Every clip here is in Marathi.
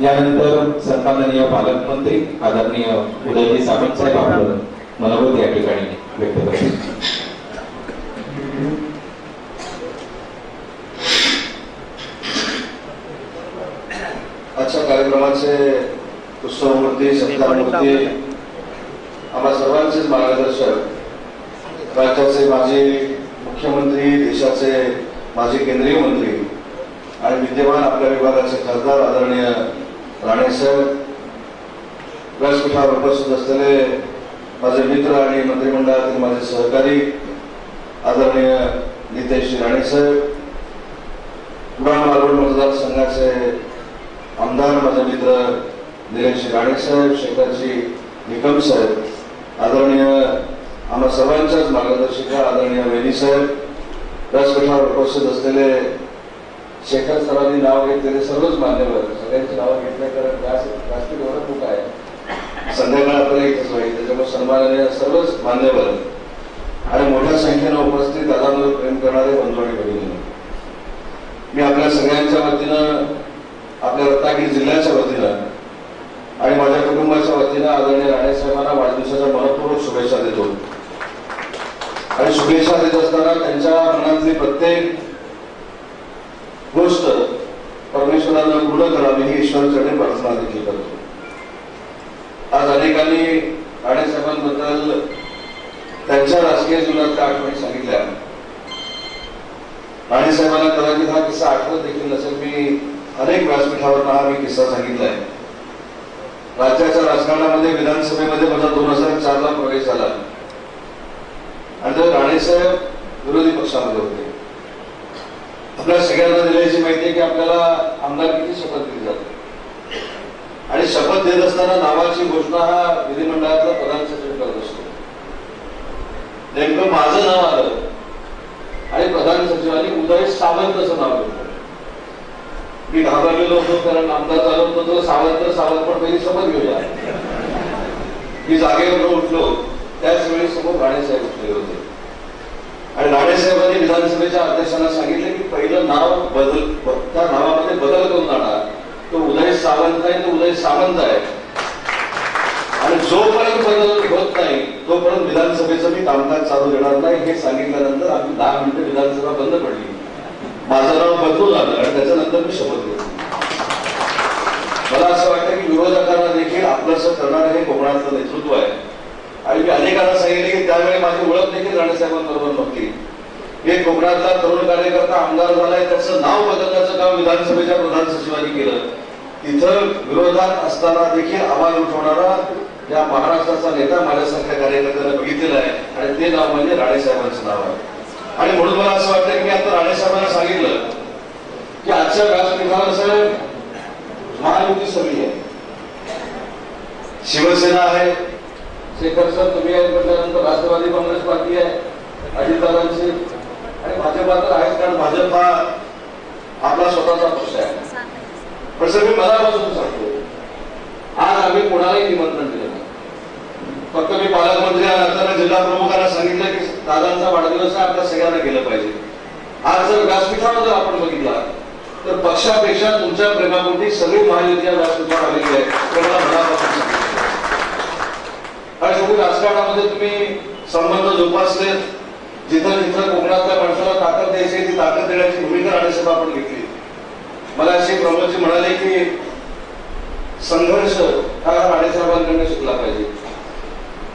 यानंतर सन्माननीय पालकमंत्री आदरणीय उदयजी सामंत साहेब आपलं मनोगत या ठिकाणी व्यक्त करतात आजच्या कार्यक्रमाचे पुष्पमूर्ती सत्कारमूर्ती आम्हा सर्वांचेच मार्गदर्शक राज्याचे माजी मुख्यमंत्री देशाचे माजी केंद्रीय मंत्री आणि विद्यमान आपल्या विभागाचे खासदार आदरणीय राणेसाहेब व्यासपीठावर उपस्थित असलेले माझे मित्र आणि मंत्रिमंडळातील माझे सहकारी आदरणीय नितेश राणेसाहेब उडाण मालवण मतदारसंघाचे आमदार माझे मित्र निलेश राणेसाहेब शेखरजी निकम साहेब आदरणीय आम्हा सर्वांच्याच मार्गदर्शिका आदरणीय वेणी साहेब व्यासपीठावर उपस्थित असलेले शेखर सरांनी नाव घेतलेले सर्वच मान्यवर सगळ्यांची नावं घेतले. सन्माननीय सर्वच मान्यवर आणि मोठ्या संख्येनं उपस्थित दादांवर प्रेम करणारे बंधू आणि भगिनी. मी आपल्या सगळ्यांच्या वतीनं आपल्या रत्नागिरी जिल्ह्याच्या वतीनं आणि माझ्या कुटुंबाच्या वतीनं आदरणीय राणेसाहेबांना वाढदिवसाच्या मनपूर्वक शुभेच्छा देतो. आणि शुभेच्छा देत असताना त्यांच्या मनातली प्रत्येक गोष्ट परमेश्वरानं पूर्ण करावी ही ईश्वराकडे प्रार्थना देखील करतो. आज अनेकांनी राणे साहेबांबद्दल त्यांच्या राजकीय जीवनातल्या आठवणी सांगितल्या? राणे साहेबांना कदाचित हा किस्सा आठवत देखील नसेल. मी अनेक व्यासपीठावर हा मी किस्सा सांगितलाय. राज्याच्या राजकारणामध्ये विधानसभेमध्ये माझा दोन हजार चार ला प्रवेश झाला. आणि तर राणेसाहेब विरोधी पक्षामध्ये होते. आपल्या सगळ्यांना दिल्याची माहिती आहे की आपल्याला आमदारकीची शपथ दिली जाते. आणि शपथ देत असताना नावाची घोषणा हा विधिमंडळातला प्रधान सचिव करत असतो नेमकं माझं नाव आलं. आणि प्रधान सचिवांनी उदय सावंतचं नाव घेतलं. मी घाबरलेलो होतो कारण आमदार झालो होतो तो सावंत सावंत पण पहिली शपथ घेऊया मी जागेवर उठलो. त्याच वेळी समोर राणेसाहेब उठलेले होते. आणि राणेसाहेबांनी विधानसभेच्या अध्यक्षांना सांगितले की पहिलं नाव बदल त्या नावामध्ये बदल करून जाणार. तो उदय सावंत आहे तो उदय सावंत आहे. आणि जो बदल होत नाही. तोपर्यंत विधानसभेचं मी कामकाज चालू देणार नाही हे सांगितल्यानंतर आम्ही दहा मिनिटं विधानसभा बंद पडली. माझं नाव बदलून आलं आणि त्याच्यानंतर मी शपथ घेतली. मला असं वाटतं की विरोधकांना देखील आपलंसं करणारं हे कोकणातलं नेतृत्व आहे. आणि मी अनेकांना सांगितले की त्यावेळी माझी ओळख देखील राणेसाहेबांबरोबर नव्हती. हे कोकणातला तरुण कार्यकर्ता आमदार झालाय त्याचं नाव बदलण्याचं काम विधानसभेच्या प्रधान सचिवांनी केलं. तिथं विरोधात असताना देखील आवाज उठवणारा या महाराष्ट्राचा नेता माझ्यासारख्या कार्यकर्त्याला बघितलेला आहे. आणि ते नाव म्हणजे राणेसाहेबांचं नाव आहे. आणि म्हणून मला असं वाटतं की मी आता राणेसाहेबांना सांगितलं की आजच्या व्यासपीठावर साहेब महायुती सगळी आहे शिवसेना आहे. शेखर सर तुम्ही आहेत म्हटल्यानंतर राष्ट्रवादी काँग्रेस पार्टी आहे. अजितदादांची आणि भाजपा तर आहेच कारण भाजप हा आपला स्वतःचा पक्ष आहे. पण सर मी मनापासून सांगतो आज आम्ही कोणालाही निमंत्रण दिलं फक्त मी पालकमंत्री या जिल्हा प्रमुखांना सांगितलं की दादांचा वाढदिवस आपल्या सगळ्यांना गेलं पाहिजे. आज जर व्यासपीठावर जर आपण बघितला तर पक्षापेक्षा तुमच्या प्रेमापोटी सगळी महायुती या व्यासपीठावर आलेली आहे. आणि शेवटी राजकारणामध्ये तुम्ही संबंध जोपासले जिथं जिथं कोकणातल्या माणसाला ताकद द्यायची ती ताकद देण्याची भूमिका राणेसाहेब आपण घेतली. मला असे प्रमोदजी म्हणाले की संघर्ष हा राणेसाहेबांकडून शिकला पाहिजे.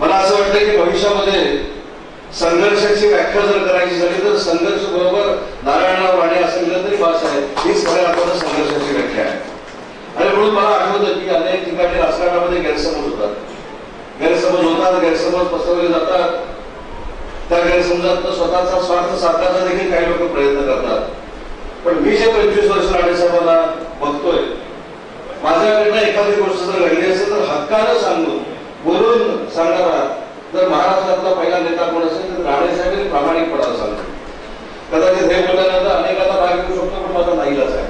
मला असं वाटतं की भविष्यामध्ये संघर्षाची व्याख्या जर करायची झाली तर संघर्ष बरोबर नारायणराव राणे असं लिहिलं तरी भाषा आहे हीच खऱ्या अर्थानं संघर्षाची व्याख्या आहे. आणि म्हणून मला आठवतं की अनेक ठिकाणी राजकारणामध्ये गैरसमज होतात. गैरसमज होतात गैरसमज पसरवले जातात. त्या गैरसमजात स्वतःचा स्वार्थ साधण्याचा देखील काही लोक प्रयत्न करतात. पण मी जे पंचवीस वर्ष राणेसाहेबांना बघतोय माझ्याकडनं एखादी गोष्ट जर घडली असेल तर हक्कानं सांगून बोलून सांगा महाराष्ट्रातला पहिला नेता कोण असेल तर राणेसाहेब प्रामाणिकपणा सांगतो कदाचित हे बोलल्यानंतर अनेकांना राग येऊ शकतो पण माझा नाहीलाच आहे.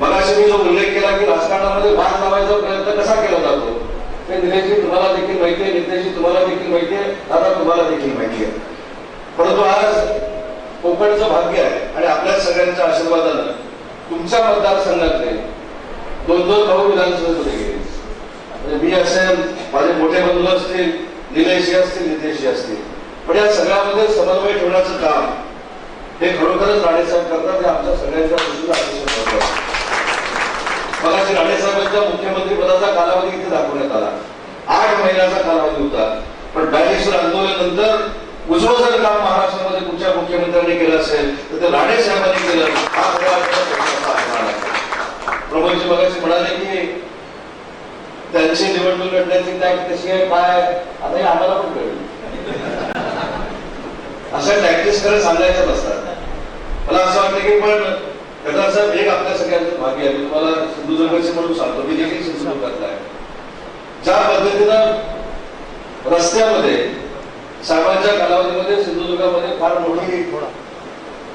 मगाशी मी जो उल्लेख केला की राजकारणामध्ये भाग लावायचा प्रयत्न कसा केला जातो ते निलेशजी तुम्हाला देखील माहिती आहे नितेशजी तुम्हाला देखील माहिती आहे दादा तुम्हाला देखील माहिती आहे. परंतु आज कोकणचं भाग्य आहे आणि आपल्या सगळ्यांच्या आशीर्वादानं तुमच्या मतदारसंघातले दोन दोन भाऊ विधानसभेमध्ये गेले. मी असेल माझे मोठे बंधू असतील निलेशजी असतील नितेशजी असतील. पण या सगळ्यामध्ये समन्वय ठेवण्याचं काम हे खरोखरच राणेसाहेब करतात हे आमच्या सगळ्यांच्या दृष्टीला मगाशी राणेसाहेबांच्या मुख्यमंत्री पदाचा कालावधी इथे दाखवण्यात आला. आठ महिन्याचा कालावधी होता. पण बॅलेश्वर आंदोलनानंतर उजवं जर काम महाराष्ट्रामध्ये कुठच्या मुख्यमंत्र्यांनी केलं असेल तर ते राणेसाहेबांनी केलं. हा खऱ्या प्रमोदजी मगाशी म्हणाले की त्यांची निवडणूक लढण्याची टॅक्ट कशी आहे. काय आता हे आम्हाला पण कळलं. अशा टॅक्टिस खरं सांगायच्या नसतात मला असं वाटतं की पण गदार साहेब एक आपल्या सगळ्यांचं भागी आहे. तुम्हाला सिंधुदुर्गचे म्हणून सांगतो. मी देखील सिंधुदुर्गातला आहे. ज्या पद्धतीनं रस्त्यामध्ये साहेबांच्या कालावधीमध्ये सिंधुदुर्गामध्ये फार मोठी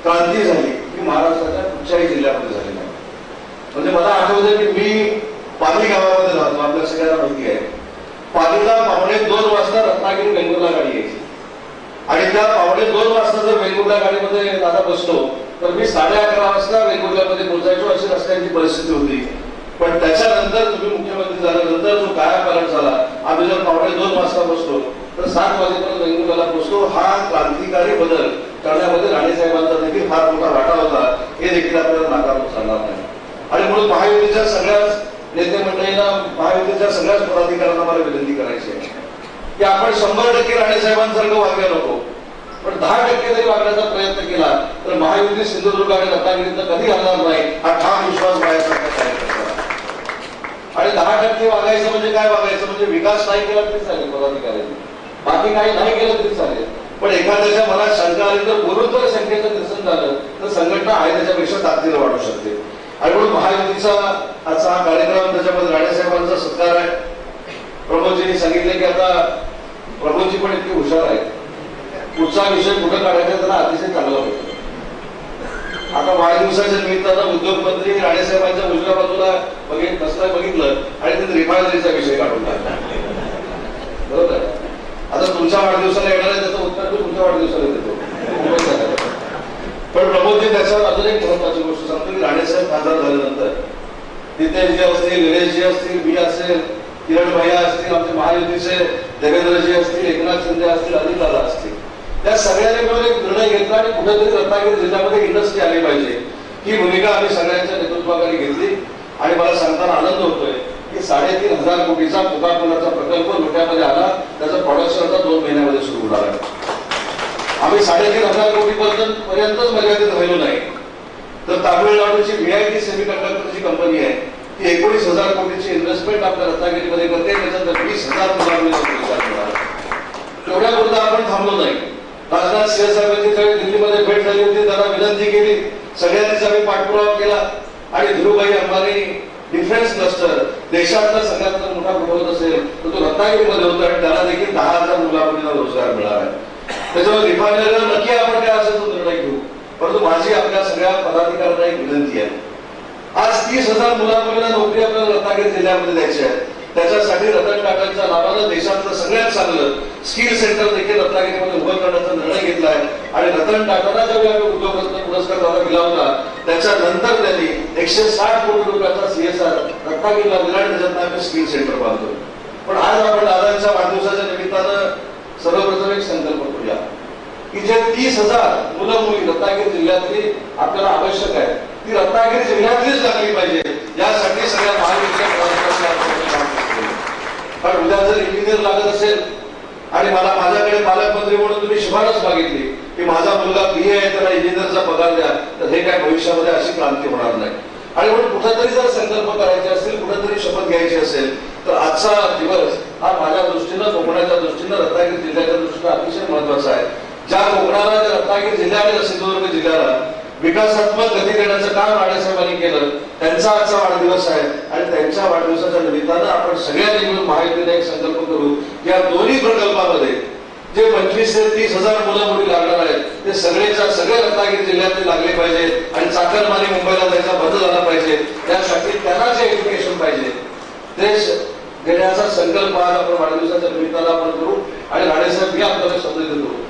क्रांती झाली की महाराष्ट्राच्या कुठच्याही जिल्ह्यामध्ये झाली नाही. म्हणजे मला आठवतं की मी पाली गावामध्ये राहतो आपल्या सगळ्यांना माहिती आहे. पालीला पावणे दोन वाजता रत्नागिरी बेंगुरला गाडी यायची. आणि त्या पावणे दोन वाजता जर वेंगुर्ला गाडीमध्ये दादा बसतो तर मी साडे अकरा वाजता वेंगुर्ल्यामध्ये पोहोचायचो. अशी रस्त्यांची परिस्थिती होती. पण त्याच्यानंतर तुम्ही मुख्यमंत्री झाल्यानंतर जो कायापालट झाला आम्ही जर पावणे दोन वाजता बसलो तर सात वाजेपर्यंत वेंगुर्ल्याला पोहोचलो. हा क्रांतिकारी बदल करण्यामध्ये राणेसाहेबांचा देखील फार मोठा वाटा होता. हे देखील आपल्याला नाकारून चालणार नाही. आणि म्हणून महायुतीच्या सगळ्या नेते मंडळींना महायुतीच्या सगळ्याच पदाधिकाऱ्यांना मला विनंती करायची आहे. की आपण शंभर टक्के राणेसाहेबांसारखं वागायला नको. पण दहा टक्के जरी वागण्याचा प्रयत्न केला तर महायुती सिंधुदुर्ग आणि रत्नागिरीत कधी हलणार नाही हा ठाम विश्वास बाळासाहेब आणि दहा टक्के वागायचं म्हणजे काय वागायचं? म्हणजे विकास नाही केला तरी चालेल पदाधिकाऱ्यांनी. बाकी काही नाही केलं तरी चालेल. पण एखाद्याच्या मनात शंका आली तर गुरुत्व संख्येचं निरसन झालं तर संघटना आहे त्याच्यापेक्षा ताकदीनं वाढू शकते. आणि म्हणून महायुतीचा आजचा हा कार्यक्रम त्याच्यामध्ये राणेसाहेबांचा सत्कार आहे. प्रमोदजींनी सांगितले की आता प्रमोदजी पण इतके हुशार आहेत. पुढचा विषय कुठं काढायचा त्यांना अतिशय चांगला होतो आता वाढदिवसाच्या निमित्तानं उद्योगमंत्री राणेसाहेबांच्या उजव्या बाजूला बघित बसला बघितलं आणि तिथे रिफायनरीचा विषय काढून टाकला. बरोबर? आता तुमच्या वाढदिवसाला येणार आहे त्याचं उत्तर तुमच्या वाढदिवसाला देतो. पण प्रमोदजी त्याच्यावर अजून एक महत्वाची गोष्ट सांगतो की राणेसाहेब खासदार झाल्यानंतर. नितेशजी असतील निलेशजी असतील मी असेल किरण भैया असतील आमचे महायुतीचे देवेंद्रजी असतील एकनाथ शिंदे असतील अजित दादा असतील. त्या सगळ्यांनी मिळून एक निर्णय घेतला आणि कुठेतरी रत्नागिरी जिल्ह्यामध्ये इंडस्ट्री आली पाहिजे. ही भूमिका आम्ही सगळ्यांच्या नेतृत्वाखाली घेतली. आणि मला सांगताना आनंद होतोय की साडेतीन हजार कोटीचा कोकाकोलाचा प्रकल्प लोट्यामध्ये आला. त्याचं प्रोडक्शन आता दोन महिन्यामध्ये सुरू होणार आहे आम्ही साडेतीन हजार कोटी पर्यंत पर्यंतच मर्यादित राहिलो नाही. तर तामिळनाडूची व्हीआयटी सेमी कंडक्टरची कंपनी आहे ती एकोणीस हजार कोटीची इन्व्हेस्टमेंट आपल्या रत्नागिरीमध्ये करते त्याच्यात वीस हजार रोजगार तेवढ्या पुरता आपण थांबलो नाही. राजनाथ सिंह साहेबांची त्यावेळी दिल्लीमध्ये भेट झाली होती त्यांना विनंती केली. सगळ्यांनीच आम्ही पाठपुरावा केला. आणि धीरूभाई अंबानी डिफेन्स क्लस्टर देशातला सगळ्यात मोठा कुठं असेल तर तो रत्नागिरीमध्ये होता आणि त्याला देखील दहा हजार मुलामुलींना रोजगार मिळाला. आहे त्याच्यामुळे रिफायनरीला नक्की आपण काय असेल तो निर्णय घेऊ. परंतु माझी आपल्या सगळ्या पदाधिकाऱ्यांना एक विनंती आहे. आज तीस हजार मुलामुलींना नोकरी आपल्याला रत्नागिरी जिल्ह्यामध्ये द्यायची आहे. त्याच्यासाठी रतन टाटांच्या नावानं देशातलं सगळ्यात चांगलं स्किल सेंटर देखील रत्नागिरीमध्ये उभं करण्याचा निर्णय घेतला आहे. आणि रतन टाटांना ज्यावेळी आम्ही उद्योगरत्न पुरस्कार दादा दिला होता त्याच्यानंतर त्यांनी एकशे साठ कोटी रुपयाचा सीएसआर रत्नागिरीला दिला आणि त्याच्यात आम्ही स्किल सेंटर बांधतो पण आज आपण दादांच्या वाढदिवसाच्या निमित्तानं सर्वप्रथम एक संकल्प की जे तीस हजार मुलं मुली रत्नागिरी जिल्ह्यातली आपल्याला आवश्यक आहे ती रत्नागिरी जिल्ह्यातलीच लागली पाहिजे. यासाठी सगळ्या महाविद्यालय पण उद्या जर इंजिनियर लागत असेल आणि मला माझ्याकडे पालकमंत्री म्हणून तुम्ही शिफारस मागितली की माझा मुलगा बी आहे त्याला इंजिनियरचा पगार द्या तर हे काय भविष्यामध्ये अशी क्रांती होणार नाही. आणि म्हणून कुठेतरी जर संकल्प करायचे असतील कुठेतरी शपथ घ्यायची असेल तर आजचा दिवस हा माझ्या दृष्टीनं कोकणाच्या दृष्टीनं रत्नागिरी जिल्ह्याच्या दृष्टीनं अतिशय महत्त्वाचा आहे ज्या कोकणाला ज्या रत्नागिरी जिल्ह्याने सिंधुदुर्ग जिल्ह्याला विकासात्मक गती देण्याचं काम राणेसाहेबांनी केलं. त्यांचा आजचा वाढदिवस आहे आणि त्यांच्या वाढदिवसाच्या निमित्तानं आपण सगळ्यांनी मिळून महायुतीने एक संकल्प करू. या दोन्ही प्रकल्पामध्ये जे पंचवीस ते तीस हजार मुलं मुली लागणार आहेत ते सगळेच्या सगळे रत्नागिरी जिल्ह्यातले लागले पाहिजे आणि चाकरमानी मुंबईला जायचा बंद झाला पाहिजे. त्यासाठी त्यांना जे एज्युकेशन पाहिजे ते देण्याचा संकल्प आज आपण वाढदिवसाच्या निमित्तानं आपण करू आणि राणेसाहेब या आपल्याला शब्द देतो.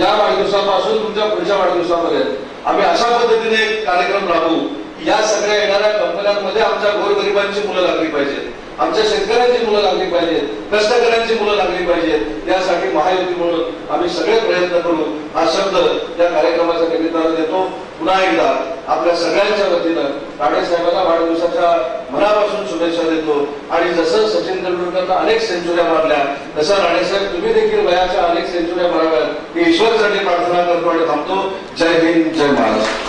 या वाढदिवसापासून तुमच्या पुढच्या वाढदिवसापर्यंत आम्ही अशा पद्धतीने एक कार्यक्रम राबवू या सगळ्या येणाऱ्या कंपन्यांमध्ये आमच्या गोरगरिबांची मुलं लागली पाहिजेत आमच्या शेतकऱ्यांची मुलं लागली पाहिजेत कष्टकऱ्यांची मुलं लागली पाहिजेत. यासाठी महायुती म्हणून आम्ही सगळे प्रयत्न करू. हा शब्द या कार्यक्रमाच्या निमित्तानं देतो. पुन्हा एकदा आपल्या सगळ्यांच्या वतीनं राणे साहेबांना वाढदिवसाच्या मनापासून शुभेच्छा देतो. आणि जसं सचिन तेंडुलकरनं अनेक सेंचुऱ्या मारल्या तसं राणेसाहेब तुम्ही देखील वयाच्या अनेक सेंचुऱ्या माराव्यात. ही ईश्वरसाठी प्रार्थना करतो आणि थांबतो. जय हिंद जय महाराष्ट्र.